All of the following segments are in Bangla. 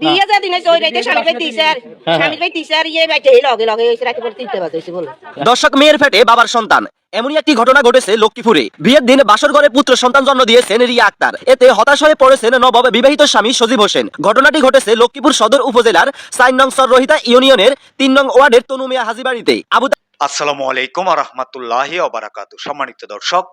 বিয়ে যে দিনে ওই রাইতে স্বামী ভাই দিছে আর স্বামী ভাই দিছে আর ইয়ে বাইতে এই লগে লগে হয়েছে রাতে পরে তিনটে বাজে হয়েছে বলে দর্শক মেয়ের ফেটে বাবার সন্তান। এমনই একটি ঘটনা ঘটেছে লক্ষ্মীপুরে। বিয়ের দিন বাসর ঘরে পুত্র সন্তান জন্ম দিয়েছেন রিয়া আক্তার। এতে হতাশ হয়ে পড়েছেন নবম বিবাহিত স্বামী সজীব হোসেন। ঘটনাটি ঘটেছে লক্ষ্মীপুর সদর উপজেলার সাইন নং সররহিতা ইউনিয়নের তিন নং ওয়ার্ডের তনুমিয়া হাজিবাড়িতে। আবু আসসালামু আলাইকুম রহমতুল্লাহি অবরাকাতু সম্মানিত দর্শক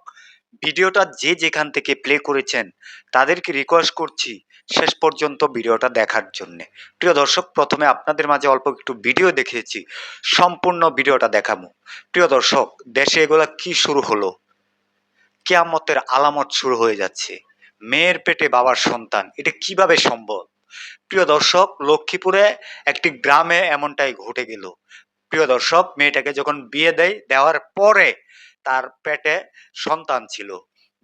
ভিডিওটা যে যেখান থেকে প্লে করেছেন, তাদেরকে রিকোয়েস্ট করছি শেষ পর্যন্ত ভিডিওটা দেখার জন্য। প্রিয় দর্শক, প্রথমে আপনাদের মাঝে অল্প একটু ভিডিও দেখিয়েছি, সম্পূর্ণ ভিডিওটা দেখাবো। প্রিয় দর্শক, দেশে এগুলা কি শুরু হলো? কেয়ামতের আলামত শুরু হয়ে যাচ্ছে। মেয়ের পেটে বাবার সন্তান, এটা কীভাবে সম্ভব? প্রিয় দর্শক, লক্ষ্মীপুরে একটি গ্রামে এমনটাই ঘটে গেল। প্রিয় দর্শক, মেয়েটাকে যখন বিয়ে দেয়, দেওয়ার পরে তার পেটে সন্তান ছিল।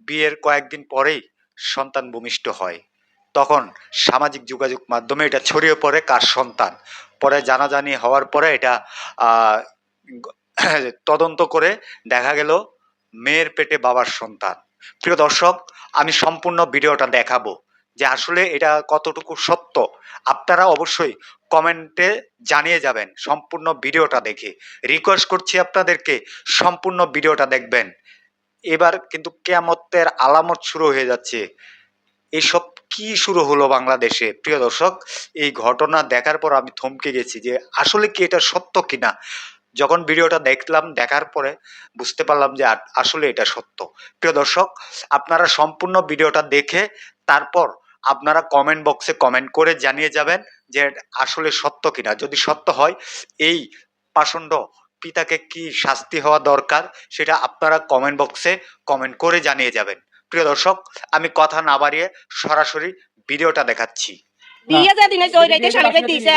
বিয়ের কয়েকদিন পরেই সন্তান ভূমিষ্ঠ হয়। তখন সামাজিক যোগাযোগ মাধ্যমে এটা ছড়িয়ে পড়ে কার সন্তান। পরে জানাজানি হওয়ার পরে এটা তদন্ত করে দেখা গেল মেয়ের পেটে বাবার সন্তান। প্রিয় দর্শক, আমি সম্পূর্ণ ভিডিওটা দেখাবো। যে আসলে এটা কতটুকু সত্য, আপনারা অবশ্যই কমেন্টে জানিয়ে যাবেন, সম্পূর্ণ ভিডিওটা দেখে। রিকোয়েস্ট করছি আপনাদেরকে, সম্পূর্ণ ভিডিওটা দেখবেন। এবার কিন্তু কেয়ামতের আলামত শুরু হয়ে যাচ্ছে। এসব কি শুরু হলো বাংলাদেশে? প্রিয় দর্শক, এই ঘটনা দেখার পর আমি থমকে গেছি যে আসলে কি এটা সত্য কিনা? যখন ভিডিওটা দেখলাম, দেখার পরে বুঝতে পারলাম যে আসলে এটা সত্য। প্রিয় দর্শক, আপনারা সম্পূর্ণ ভিডিওটা দেখে, তারপর আপনারা কমেন্ট বক্সে কমেন্ট করে জানিয়ে যাবেন যে আসলে সত্য কিনা। যদি সত্য হয় এই পাষণ্ড পিতাকে কি শাস্তি হওয়া দরকার সেটা আপনারা কমেন্ট বক্সে কমেন্ট করে জানিয়ে যাবেন। প্রিয় দর্শক আমি কথা না বাড়িয়ে সরাসরি ভিডিওটা দেখাচ্ছি। বিয়ে যে দিনে ওই রাইতে স্বামী ভাই দিছে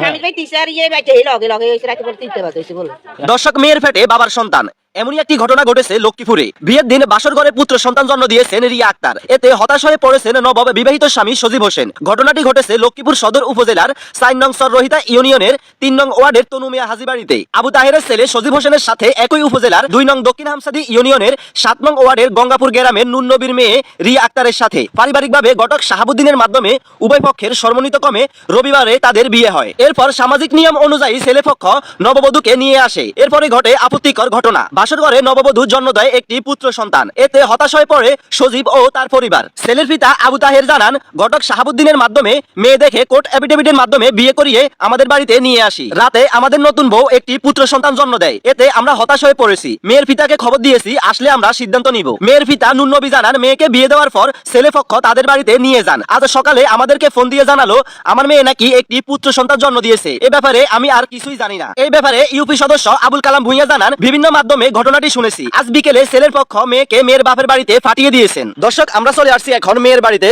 স্বামী ভাই দিছে ইয়ে বাইতে লগে লগে রাতে পরে তিনটে বাজে হয়েছে বলে। দর্শক মেয়ের ফেটে বাবার সন্তান। এমনই একটি ঘটনা ঘটেছে লক্ষ্মীপুরে। বিয়ের দিন বাসর ঘরে পুত্র সন্তান জন্ম দিয়েছেন রিয়া আক্তার। এতে হতাশ হয়ে পড়েছেন নবম বিবাহিত স্বামী সজীব হোসেন। ঘটনাটি ঘটেছে লক্ষ্মীপুর সদর উপজেলার সাইন নং সররহিতা ইউনিয়নের তিন নং ওয়ার্ডের তনুমিয়া হাজিবাড়িতে। আবু তাহেরের ছেলে সজীব হোসেনের সাথে একই উপজেলার দুই নং দক্ষিণ হামসাদি ইউনিয়নের সাত নং ওয়ার্ডের গঙ্গাপুর গ্রামের নুন্নবীর মেয়ে রিয়া আক্তারের সাথে। পারিবারিকভাবে ঘটক শাহাবুদ্দিনের মাধ্যমে উভয় পক্ষের সম্মিলিত কমে রবিবারে তাদের বিয়ে হয়। এরপর সামাজিক নিয়ম অনুযায়ী ছেলেপক্ষ নববধূকে নিয়ে আসে। এরপরে ঘটে আপত্তিকর ঘটনা। বাসর ঘরে নববধূ জন্ম দেয় একটি পুত্র সন্তান। এতে হতাশ হয়ে পড়ে সজীব ও তার পরিবার। ছেলের পিতা আবু তাহের জানান, ঘটক শাহাবুদ্দিনের মাধ্যমে মেয়ে দেখে কোর্ট অ্যাফিডেভিটের মাধ্যমে বিয়ে করিয়ে আমাদের বাড়িতে নিয়ে আসি। রাতে আমাদের নতুন বউ একটি পুত্র সন্তান জন্ম দেয়। এতে আমরা হতাশ হয়ে পড়েছি। মেয়ের পিতাকে খবর দিয়েছি, আসলে আমরা সিদ্ধান্ত নিব। মেয়ের পিতা নুন্নবী জানান, মেয়েকে বিয়ে দেওয়ার পর ছেলে পক্ষ তাদের বাড়িতে নিয়ে যান। আজ সকালে আমাদেরকে ফোন দিয়ে জানালো, আমার মেয়ে নাকি একটি পুত্র সন্তান জন্ম দিয়েছে। এ ব্যাপারে আমি আর কিছুই জানি না। এই ব্যাপারে ইউপি সদস্য আবুল কালাম ভুঁইয়া জানান, বিভিন্ন মাধ্যমে ঘটনাটি শুনেছি। আজ বিকেলে ছেলের পক্ষ মেয়েকে মেয়ের বাপের বাড়িতে পাঠিয়ে দিয়েছেন। দর্শক, আমরা চলে আসছি এখন মেয়ের বাড়িতে।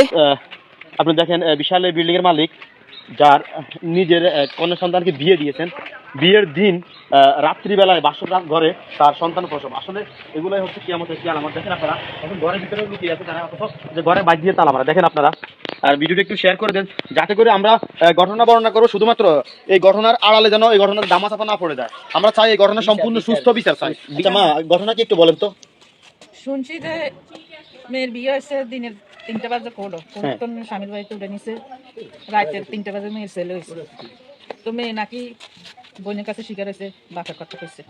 আপনি দেখেন বিশাল বিল্ডিং এর মালিক, যার নিজের কন্যা সন্তানকে বিয়ে দিয়েছেন। বিয়ের দিন রাত্রিবেলায় বাসর রাত ঘরে তার সন্তান প্রসব। আসলে এগুলোই হচ্ছে কি আমাদের কি আলামত দেখেন আপনারা, এখন ঘরের ভিতরে লুকিয়ে আছে জানেন অথচ যে ঘরে বাইর দিয়ে তালা মারা। দেখেন আপনারা আর ভিডিওটা একটু শেয়ার করে দেন যাতে করে আমরা ঘটনা বর্ণনা করব শুধুমাত্র এই ঘটনার আড়ালে যেন এই ঘটনার দামা চাপা না পড়ে যায়। আমরা চাই এই ঘটনা সম্পূর্ণ সুস্থ বিচার চাই। আচ্ছা মা ঘটনা কি একটু বলেন তো। শুনছি যে মেয়ের বিয়ে হয়েছে দিনের তিনটা বাজে করল হ্যাঁ। স্বামীর বাড়িতে উঠে নিছে রাতের তিনটা বাজে মেয়ের ছেলে হয়েছে। তো মেয়ে নাকি বোনের কাছে শিকার হয়েছে বাপের কথা কইছে।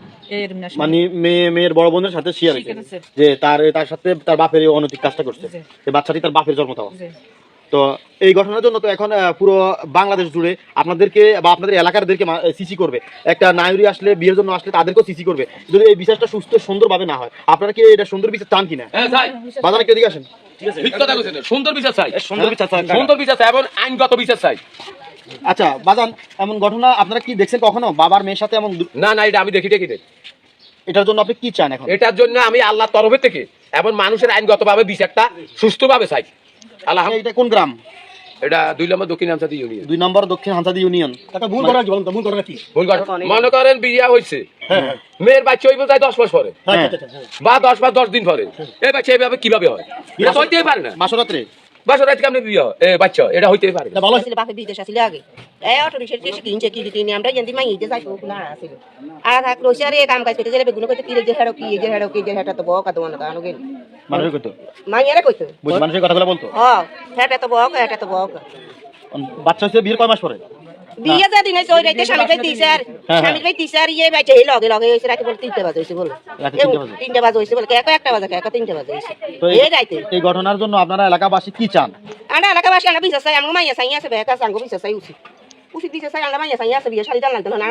মানে মেয়ে মেয়ের বড় বোনের সাথে শেয়ার শিকার হয়েছে। যে তার তার সাথে তার বাপের অনৈতিক কাজটা করছে। বাচ্চাটি তার বাপের জন্ম দেওয়া। তো এই ঘটনার জন্য তো এখন পুরো বাংলাদেশ জুড়ে আপনাদেরকে বা আপনাদের এলাকারদেরকে সিসি করবে। একটা নায়রি আসলে বিয়ের জন্য আসলে তাদেরকেও সিসি করবে। যদি এই বিচারটা সুস্থ সুন্দরভাবে না হয় আপনারা কি এটা সুন্দর বিচার চান কিনা? হ্যাঁ বাজারে কেউ দিকে আসেন। ঠিক কথা কইছেন সুন্দর বিচার চাই। সুন্দর বিচার চান সুন্দর বিচার চাই এবং আইনগত বিচার চাই। আচ্ছা বাজান এমন ঘটনা আপনারা কি দেখছেন কখনো? বাবার মেয়ের সাথে এমন না না এটা আমি দেখি দেখি। এটার জন্য আপনি কি চান এখন? এটার জন্য আমি আল্লাহ তরফে থেকে এবং মানুষের আইনগত ভাবে বিচারটা সুস্থভাবে চাই। আল্লাহ এটা কোন গ্রাম? এটা দুই নম্বর দক্ষিণ হামসাদি ইউনিয়ন। দুই নম্বর দক্ষিণ হামসাদি ইউনিয়ন। ভুল কথা। মনে করেন বিয়া হয়েছে। মেয়ের বাচ্চা হইব তাই দশ মাস পরে। হ্যাঁ বা দশ মাস দশ দিন পরে। এই বাচ্চা এইভাবে কীভাবে হয়? এটা তো হইতেই পারে না। মাসরাত্রে? বাসর আজকে আপনি বিয়ে এ বাচ্চা এটা হইতে পারে না। ভালো ছিল বাপে বিদেশ আসলে আগে এ অটো রিক্সা কি কিনছে কি কিনে আমরা জানি মাই যে যাই না আসিল আর থাক রোশারে এ কাম কাজ করতে গেলে বেগুন করতে কি যে হেড়ো কি যে হেড়ো কি যে হেটা তো বক কত না কানো গেল মানুষ কত মাই এরা কইতো বুঝ মানুষের কথাগুলো বলতো হ্যাঁ হেটা তো বক হেটা তো বক বাচ্চা হইছে বিয়ের কয় মাস পরে? বিয়ে যে দিন ওই রাইতে স্বামী ভাই দিছে আর স্বামী ভাই দিছে আর ইয়ে বাইছে এই লগে লগে হয়েছে রাতে বলে তিনটে বাজে হয়েছে বলে তিনটে বাজে? হয়েছে বলে কেক একটা বাজে কেক তিনটে বাজে হয়েছে এই- রাইতে এই ঘটনার জন্য আপনারা এলাকাবাসী কি চান আমরা এলাকাবাসী আমরা বিশ্বাস চাই আমরা মাইয়া চাই আছে বেকা সাঙ্গ বিশ্বাস চাই উচিত উচিত দিছে চাই আমরা মাইয়া চাই আছে বিয়ে শাড়ি দান লাগতো না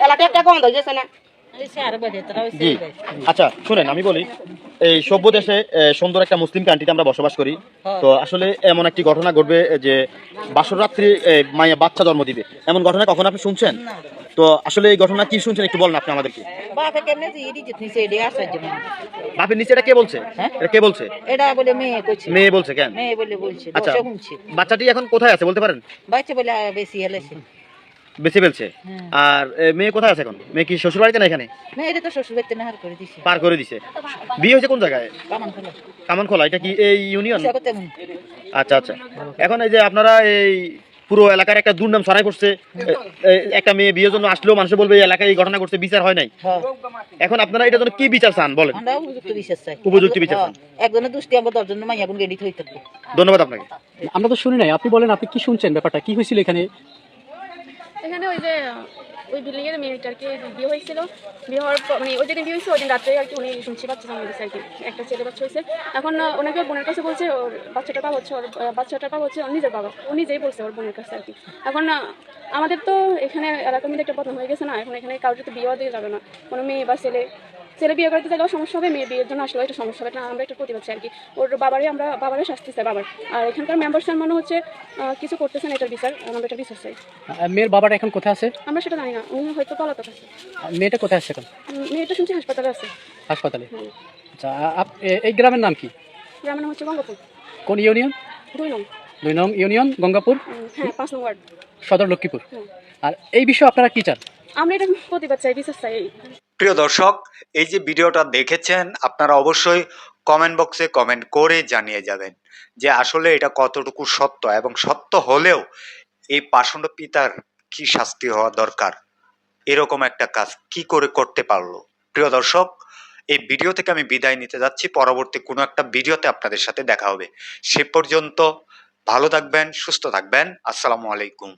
এলাকা একটা গন্ধ হয়ে গেছে না জি। আচ্ছা শুনেন আমি বলি এই সভ্য দেশে সুন্দর একটা মুসলিম কান্ট্রিতে আমরা বসবাস করি। তো আসলে এমন একটি ঘটনা ঘটবে যে বাসর রাত্রি মাইয়া বাচ্চা জন্ম দিবে। এমন ঘটনা কখন আপনি শুনছেন? তো আসলে এই ঘটনা কি শুনছেন একটু বলেন আপনি আমাদেরকে। হয়। বাপের নিচে এটা কে বলছে? হ্যাঁ? এটা কে বলছে? এটা বলে মেয়ে কইছে। মেয়ে বলছে কেন? মেয়ে বলে বলছে আচ্ছা বাচ্চাটি এখন কোথায় আছে বলতে পারেন? বাচ্চা বলে বেশি হেলেছে। বেঁচে ফেলছে। আর মেয়ে কোথায় আছে এখন? মেয়ে কি শ্বশুর বাড়িতে না এখানে? মেয়েটা তো শ্বশুর বাড়িতে নাহার করে দিছে। পার করে দিছে। বিয়ে হয়েছে কোন জায়গায়? কামান খোলা কামানখোলা এটা কি এই ইউনিয়ন? আচ্ছা আচ্ছা। এখন এই যে আপনারা এই পুরো এলাকার একটা দুর্নাম ছড়াই এ- একটা মেয়ে বিয়ের জন্য আসলেও মানুষ বলবে এই এলাকায় এই ঘটনা করছে বিচার হয় নাই। হ্যাঁ। এখন আপনারা এটার জন্য কি বিচার চান বলেন? আমরা উপযুক্ত বিশ্বাস চাই। উপযুক্ত বিচার হ্যাঁ, একজনের দুষ্টি আমরা দশজনের মাইয়া গুণ গেডিত হইতে থাকব ধন্যবাদ আপনাকে। আমরা তো শুনি নাই। আপনি বলেন আপনি কি শুনছেন ব্যাপারটা? কি হয়েছিল এখানে? এখানে ওই যে, ওই বিল্ডিং এর মেয়েটাকে বিয়ে হয়েছিল। বিয়ে হওয়ার মানে ওই যেদিন বিয়ে হয়েছে ওই দিন রাত্রে আর কি উনি শুনছি, বাচ্চা জন্ম দিয়েছে আর কি। একটা ছেলে বাচ্চা হয়েছে। এখন ওনাকে ওর বোনের কাছে বলছে, ওর বাচ্চাটা পা হচ্ছে ওর বাচ্চাটা পা হচ্ছে ওর নিজের বাবা। ও নিজেই বলছে ওর বোনের কাছে আর কি। এখন আমাদের তো এখানে এলাকা মিলে একটা বদনাম হয়ে গেছে না? এখন এখানে কারোর তো বিয়েও দিয়ে যাবে না। কোনো মেয়ে বা ছেলে ছেলে বিয়ে করতে চাইলেও সমস্যা হবে মেয়ে বিয়ের জন্য আসলেও একটা সমস্যা হবে। না আমরা একটা প্রতিবাদ চাই আর কি। ওর বাবারই আমরা বাবারই শাস্তি চাই বাবার। আর এখানকার মেম্বারসের মনে হচ্ছে কিছু করতেছেন এটার বিচার আমরা এটা বিচার চাই। মেয়ের বাবাটা এখন কোথায় আছে? আমরা সেটা জানি না উনি হয়তো পলাতক আছে। মেয়েটা কোথায় আছে এখন? মেয়েটা শুনছি হাসপাতালে আছে। হাসপাতালে? হুম। আচ্ছা এই গ্রামের নাম কি? গ্রামের নাম হচ্ছে গঙ্গাপুর। কোন ইউনিয়ন? দুই নং। দুই নং ইউনিয়ন গঙ্গাপুর? হ্যাঁ পাঁচ নং ওয়ার্ড। সদর লক্ষ্মীপুর। আর এই বিষয়ে আপনারা কি চান? আমরা এটা প্রতিবাদ চাই বিচার চাই। প্রিয় দর্শক, এই যে ভিডিওটা দেখেছেন, আপনারা অবশ্যই কমেন্ট বক্সে কমেন্ট করে জানিয়ে যাবেন যে আসলে এটা কতটুকু সত্য এবং সত্য হলেও এই পাষণ্ড পিতার কি শাস্তি হওয়া দরকার? এরকম একটা কাজ কি করে করতে পারল? প্রিয় দর্শক, এই ভিডিও থেকে আমি বিদায় নিতে যাচ্ছি। পরবর্তী কোনো একটা ভিডিওতে আপনাদের সাথে দেখা হবে। সে পর্যন্ত ভালো থাকবেন, সুস্থ থাকবেন। আসসালামু আলাইকুম।